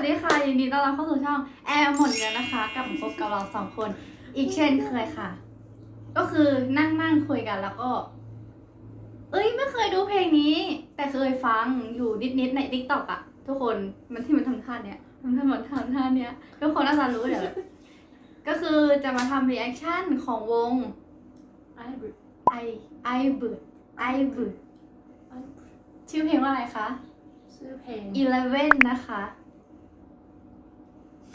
วัสดีค่ะ ยินดีต้อนรับเข้าสู่ช่องแอร์หมดเงินนะคะ กลับมาพบกับเราสองคน อีกเช่นเคยค่ะ ก็คือนั่งนั่งคุยกันแล้วก็ เอ้ยไม่เคยดูเพลงนี้ แต่เคยฟังอยู่นิดๆในทิกตอกอะทุกคนมันที่มันทำท่าเนี้ยมันทำมันทำท่าเนี้ยทุกคนน่าจะรู้เดี๋ยวก็คือจะมาทำรีแอคชั่นของวงไอ้บริไอไอบึดไอบึดชื่อเพลงว่าอะไรคะชื่อเพลง Eleven นะคะ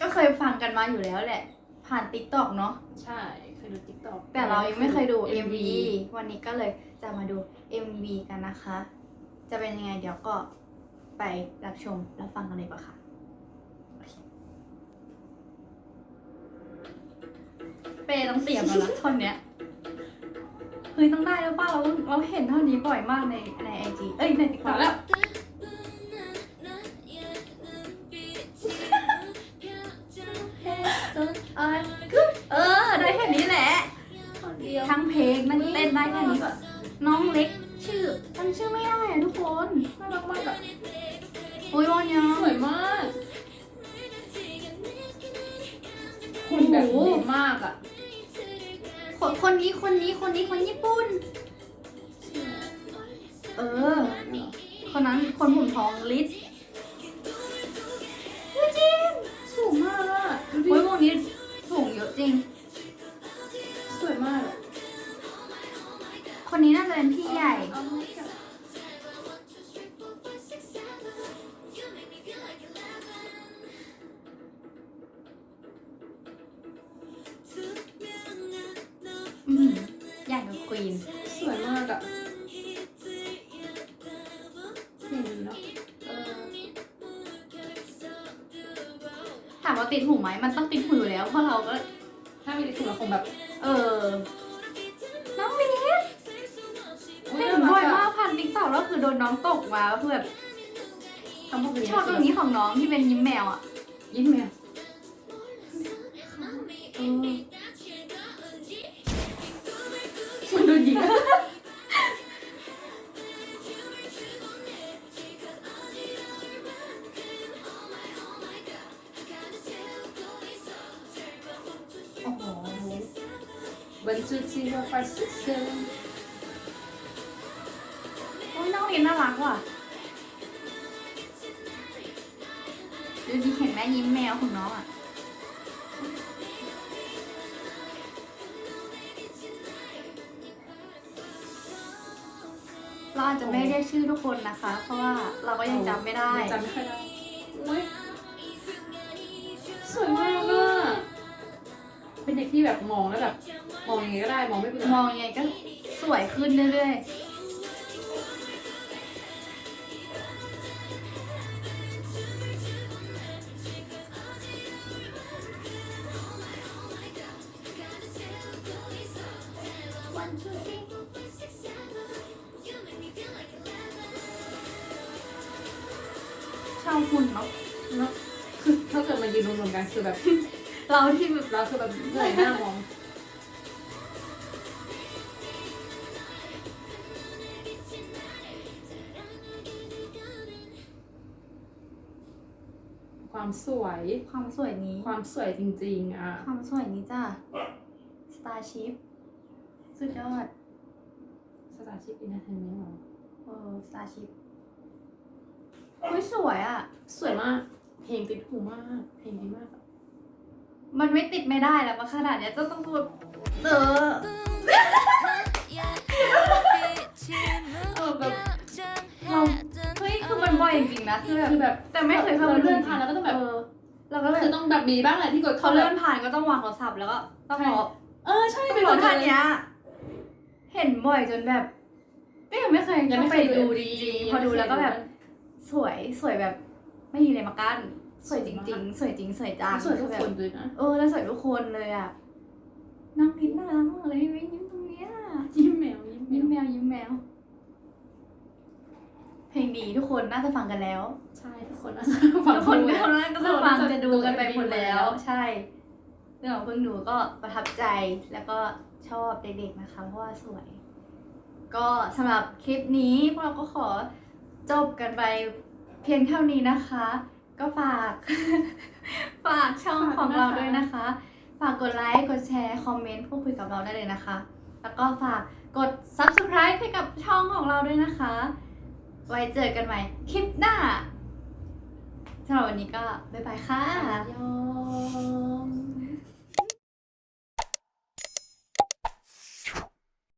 ก็เคยฟังกันมาอยู่แล้วแหละ ผ่าน TikTok เนาะใช่เคยดูติ๊กต็อกแต่เรายังไม่เคยดู MV วันนี้ก็เลยจะมาดู MV กันนะคะ จะเป็นยังไงเดี๋ยวก็ไปรับชมรับฟังกันเลยก่อนค่ะโอเคเปย์ต้องเตรียมแล้วนะท่อนเนี้ยเฮ้ยต้องได้แล้วป้าเราเราเห็นเท่านี้บ่อยมากในในไอจีเอ้ยในติ๊กต็มาอกแล้ว ทั้งเพลงนั่งเต้นได้แค่นี้ก็น้องเล็กชื่อจำชื่อไม่ได้อะทุกคนน่ารักมากอะอุ้ยวอนยังสวยมากหุ่นแบบดีมากอะคนคนนี้คนนี้คนนี้คนญี่ปุ่น เออ คนนั้นคนผมทองลิศ คนนี้น่าจะเป็นพี่ใหญ่เอามาให้กันอืมใหญ่กับควีนสวยมากอะเพลงดีเนาะเออถามว่าติดหูไหมมันต้องติดหูอยู่แล้ว เพราะเราก็ถ้ามีติ๊กต็อกคงแบบ เออ นน้องตกมาคือแบบทำพวกนี้ชอบตรงนี้ของน้องที่เป็นยิ้มแมวอะ ยิ้มแมวเออมันโดนยิงโอ้โหวันจุดที่เราไปสุดเซน โอ้ยน้องลินน่ารักว่ะดูดิเห็นไหมยิ้มแมวของน้องอะเราอาจจะไม่ได้เรียกชื่อทุกคนนะคะ เพราะว่าเราก็ยังจำไม่ได้ จำไม่ค่อยได้อุ๊ยสวยมากอะเป็นเด็กที่แบบมองแล้วแบบ มองยังไงก็ได้มองไม่เบื่อมองยังไงก็สวยขึ้นเรื่อยๆ ชอบคุณเนาะเนอะคือถ้าเกิดมันยืนรวมๆกันคือแบบ เราที่แบบเราคือแบบเหนื่อยหน้ามองความสวย ความสวยนี้ ความสวยจริงๆอะ ความสวยนี้จ้ะ Starship สุดยอด สตาร์ชิพอินเตอร์เทนเมนต์หรอเออ Starship อุ้ยสวยอะ สวยมาก เพลงติดหูมาก เพลงดีมากอะมันไม่ติดไม่ได้แล้วมาขนาดเนี้ยจะต้องพูดเออเออแบบเราเฮ้ยคือมันบ่อยจริงๆนะคือแบบคือแบบแต่ไม่เคยเข้าเราเลื่อนผ่านแล้วก็ต้องแบบเออเราก็แบบคือต้องแบบมีบ้างแหละที่กดเขาเขาเลื่เลื่ออนนผ่านก็ต้องวางโทรศัพท์แล้วก็ต้องใช่บอกเออใช่ต้องเป็นบแบอกบท่านี้เนี้ย เห็นบ่อยจนแบบก็ยังไม่เคยยังไม่เคยเข้าปดูดีจริงๆพอดูแล้วก็แบบ สวยสวยแบบ ไม่มีอะไรมากั้นสวยจริง ๆ สวยจริงสวยจังสวยทุกแบคบนด้วยนะเออแล้วสวยทุกคนเลยอะน้องลิ้นน่ารักมากเลยไม่ยิ้มตรงเนี้ยยิ้มแมวยิ้มยิ้มแมแมววยิ้มแมว เพลงดีทุกคนน่าจะฟังกันแล้ว ใช่ทุกคนนะทุกคนก็น่าจะฟังทุกคนจะดูกันไปหมดแล้วดูใช่เรื่องของเพิ่งดูก็ประทับใจแล้วก็ช อบเด็กๆนะคะ เพราะว่าสวย ก็สำหรับคลิปนี้พวกเราก็ขอจบกันไปเพียงเท่านี้นะคะ ก็ฝาก ฝากช่องของเราด้วยนะคะ ฝากกดไลค์กดแชร์คอมเมนต์พูดคุยกับเราได้เลยนะคะ แล้วก็ฝากกด subscribe ให้กับช่องของเราด้วยนะคะ ไว้เจอกันใหม่คลิปหน้าสำหรับวันนี้ก็บ๊ายบายค่ะยอม